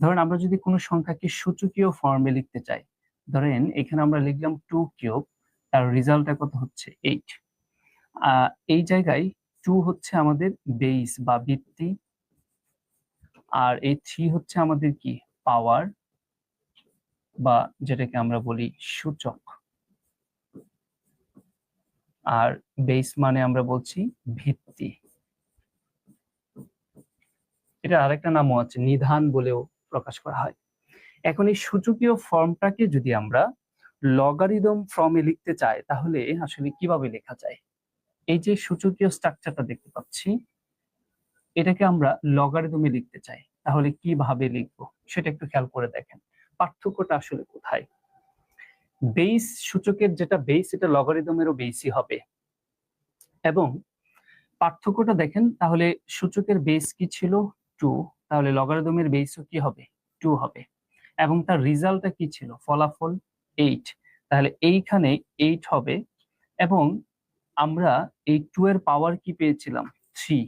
ধরেন আমরা যদি কোনো সংখ্যাকে সূচকীয় ফর্মে লিখতে চাই, ধরেন এখানে আমরা লিখলাম টু কিউব তার রেজাল্টটা কত হচ্ছে? এইট এই জায়গায় টু হচ্ছে আমাদের বেস বা ভিত্তি, আর এই থ্রি হচ্ছে আমাদের কি? পাওয়ার বা যেটাকে আমরা বলি সূচক। আর বেস মানে আমরা বলছি ভিত্তি। এটা আরেকটা নামও আছে, নিধান বলেও প্রকাশ করা হয়। এখন এই সূচকীয় ফর্মটাকে যদি আমরা লগারিদম ফর্মে লিখতে চাই, তাহলে আসলে কীভাবে লেখা যায়? এই যে সূচকীয় স্ট্রাকচারটা দেখতে পাচ্ছি, এটাকে আমরা লগারিদমে লিখতে চাই। তাহলে কীভাবে লিখব? সেটা একটু খেয়াল করে দেখেন। পার্থক্যটা আসলে কোথায়? বেস সূচকের যেটা বেস এটা লগারিদমেরও বেসই হবে। এবং পার্থক্যটা দেখেন, তাহলে সূচকের বেস কি ছিল? টু তাহলে লগারিদমের বেসও কি হবে? টু হবে। এবং তার রেজাল্টটা কি ছিল? ফলাফল এইট তাহলে এইখানে এইট হবে এবং আমরা এই টু এর পাওয়ার কি পেয়েছিলাম? থ্রি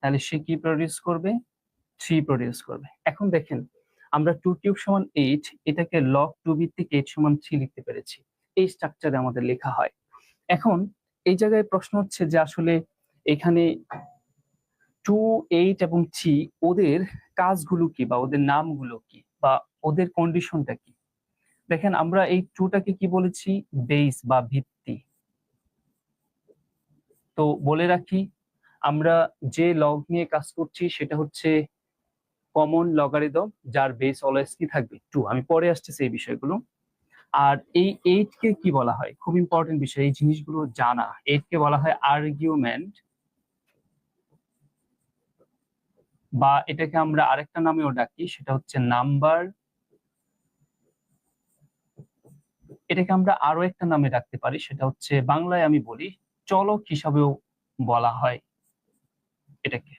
তাহলে সে কি প্রডিউস করবে? থ্রি প্রডিউস করবে। এখন দেখেন, আমরা টু কিউব সমান এইট এটাকে লক টু ভিত্তিক এইট সমান থ্রি লিখতে পেরেছি। এই স্ট্রাকচারে আমাদের লেখা হয়। এখন এই জায়গায় প্রশ্ন হচ্ছে যে আসলে এখানে টু, এইট এবং থ্রি ওদের কাজগুলো কি বা ওদের নামগুলো কি বা ওদের কন্ডিশনটা কি? দেখেন, আমরা এই টুটাকে কি বলেছি? বেস বা ভিত্তি। তো বলে রাখি, আমরা যে লগ নিয়ে কাজ করছি সেটা হচ্ছে কমন লগারিদম যার বেস অলওয়েজ কি থাকবে? টু আমি পরে আসতেছি এই বিষয়গুলো। আর এই এইট কে কি বলা হয়? খুব ইম্পর্টেন্ট বিষয়, এই জিনিসগুলো জানা। এইট কে বলা হয় আর্গুমেন্ট বা এটাকে আমরা আরেকটা নামেও ডাকি, সেটা হচ্ছে নাম্বার। এটাকে আমরা আরও একটা নামে ডাকতে পারি, সেটা হচ্ছে বাংলায় আমি বলি চলক হিসাবেও বলা হয় এটাকে।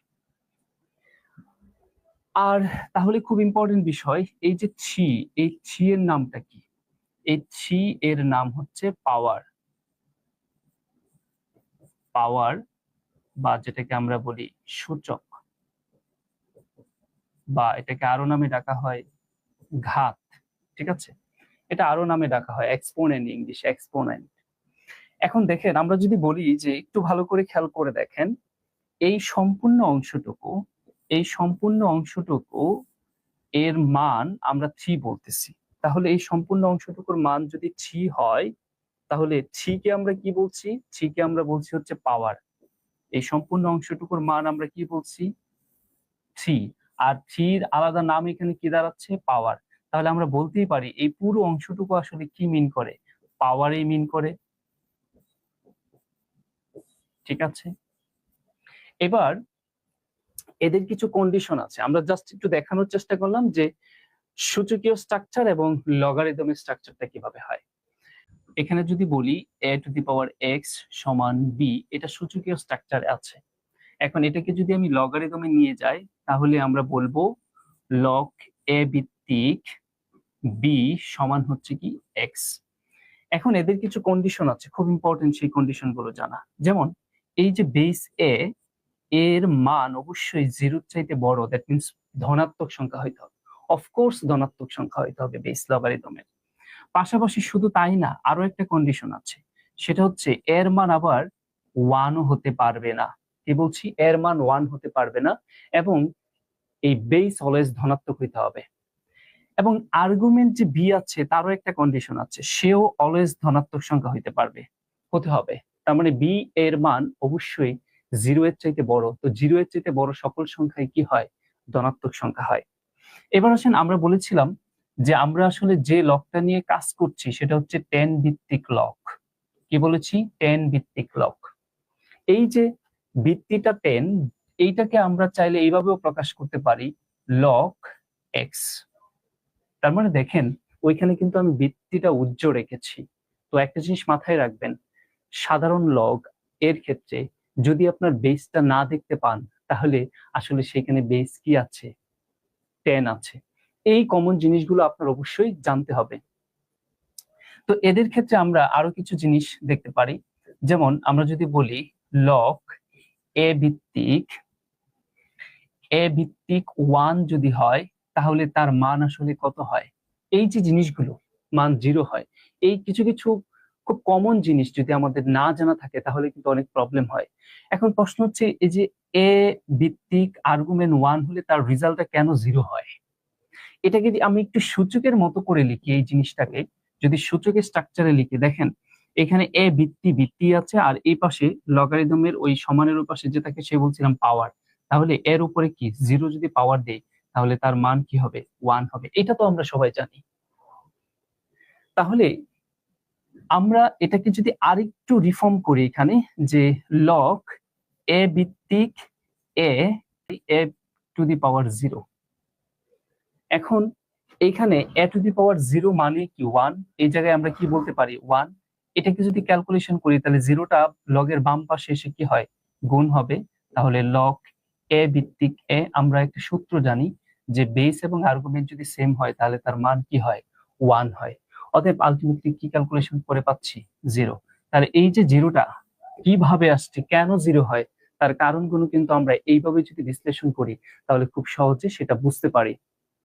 আর তাহলে খুব ইম্পর্টেন্ট বিষয়, এই যে ছি এই ছি এর নামটা কি? এই ছি এর নাম হচ্ছে পাওয়ার। পাওয়ার বা যেটাকে আমরা বলি সূচক। বা এটাকে আরও নামে ডাকা হয় ঘাত, ঠিক আছে? এটা আরও নামে ডাকা হয় এক্সপোনেন্ট ইংলিশ এক্সপোনেন্ট এখন দেখেন, আমরা যদি বলি যে একটু ভালো করে খেয়াল করে দেখেন, এই সম্পূর্ণ অংশটুকু, এই সম্পূর্ণ অংশটুকু এর মান আমরা থ্রি বলতেছি। তাহলে এই সম্পূর্ণ অংশটুকুর মান যদি থ্রি হয়, তাহলে থ্রি কে আমরা কি বলছি? থ্রি কে আমরা বলছি হচ্ছে পাওয়ার এই সম্পূর্ণ অংশটুকুর মান আমরা কি বলছি? থ্রি আর থ্রির আলাদা নাম এখানে কি দাঁড়াচ্ছে? পাওয়ার। তাহলে আমরা বলতেই পারি, এই পুরো অংশটুকু আসলে কি মিন করে? পাওয়ারই মিন করে। ঠিক আছে? এবার এদের কিছু কন্ডিশন আছে। আমরা জাস্ট একটু দেখানোর চেষ্টা করলাম যে সূচকীয় স্ট্রাকচার এবং লগারিদমের স্ট্রাকচারটা কীভাবে হয়। এখানে যদি বলি a to the power x সমান বি এটা সূচকীয় স্ট্রাকচার আছে। এখন এটাকে যদি আমি লগারিদমে নিয়ে যাই তাহলে আমরা বলব লগ এ ভিত্তিক বি সমান হচ্ছে কি এক্স এখন এদের কিছু কন্ডিশন আছে, খুব ইম্পর্টেন্ট সেই কন্ডিশনগুলো জানা। যেমন, এই যে বেস এ এর মান অবশ্যই জিরোর চাইতে বড় দ্যাট মিনস ধনাত্মক সংখ্যা হইতে হবে। অফকোর্স ধনাত্মক সংখ্যা হইতে হবে বেস লগারিদমের পাশাপাশি শুধু তাই না, আরও একটা কন্ডিশন আছে, সেটা হচ্ছে এর মান আবার ওয়ানও হতে পারবে না। কি বলছি? এর মান ওয়ান হতে পারবে না, এবং এই বেস অলওয়েজ ধনাত্মক হইতে হবে। এবং আর্গুমেন্ট যে বি আছে, তারও একটা কন্ডিশন আছে, সেও অলওয়েজ ধনাত্মক সংখ্যা হইতে পারবে, হতে হবে। তার মানে বি এর মান অবশ্যই জিরো এর চাইতে বড়। তো জিরো এর চাইতে বড় সকল সংখ্যায় কি হয়? ধনাত্মক সংখ্যা হয়। এবার আসেন আমরা বলেছিলাম যে আমরা আসলে যে লকটা নিয়ে কাজ করছি, সেটা হচ্ছে টেন ভিত্তিক লক কি বলেছি? টেন ভিত্তিক লক এই যে ভিত্তিটা টেন এইটাকে আমরা চাইলে এইভাবেও প্রকাশ করতে পারি লক এক্স তার মানে দেখেন, ওইখানে কিন্তু আমি ভিত্তিটা উজ্জ্বল রেখেছি। তো একটা জিনিস মাথায় রাখবেন, সাধারণ লগ এর ক্ষেত্রে যদি আপনার বেসটা না দেখতে পান, তাহলে আসলে সেখানে বেস কি আছে? টেন আছে। এই কমন জিনিসগুলো আপনার অবশ্যই জানতে হবে। তো এদের ক্ষেত্রে আমরা আরও কিছু জিনিস দেখতে পারি। যেমন, আমরা যদি বলি লক এ ভিত্তিক এ ভিত্তিক ওয়ান যদি হয়, তাহলে তার মান আসলে কত হয়? এই যে জিনিসগুলো, মান জিরো হয়। এই কিছু কিছু খুব কমন জিনিস যদি আমাদের না জানা থাকে, তাহলে কিন্তু অনেক প্রবলেম হয়। এখন প্রশ্ন হচ্ছে, এই যে এ ভিত্তিক আর্গুমেন্ট ওয়ান হলে তার রেজাল্টটা কেন জিরো হয়? এটাকে যদি আমি একটু সূচকের মতো করে লিখি এই জিনিসটাকে, যদি সূচকের স্ট্রাকচারে লিখি, দেখেন, এখানে এ ভিত্তি ভিত্তি আছে, আর এই পাশে লগারিদমের ওই সমানের পাশে যেটাকে সে বলছিলাম পাওয়ার তাহলে এর উপরে কি? জিরো যদি পাওয়ার দেই, তাহলে তার মান কি হবে? ওয়ান হবে। এটা তো আমরা সবাই জানি। তাহলে আমরা এটাকে যদি আরেকটু রিফর্ম করি এখানে, যে লগ এ ভিত্তিক এ এ টু দি পাওয়ার জিরো এখন এইখানে এ টু দি পাওয়ার জিরো মানে কি? ওয়ান এই জায়গায় আমরা কি বলতে পারি? ওয়ান এটাকে যদি ক্যালকুলেশন করি, তাহলে জিরোটা লগের বাম পাশে এসে কি হয়? গুণ হবে। তাহলে লগ এ ভিত্তিক এ আমরা একটা সূত্র জানি যে বেস এবং আর্গুমেন্ট যদি সেম হয়, তাহলে তার মান কি হয়? ওয়ান হয়। অতএব আলটিমেটলি কি ক্যালকুলেশন করে পাচ্ছি? জিরো তাহলে এই যে জিরোটা কীভাবে আসছে? কেন জিরো হয়? তার কারণগুলো কিন্তু আমরা এইভাবে যদি বিশ্লেষণ করি, তাহলে খুব সহজে সেটা বুঝতে পারি।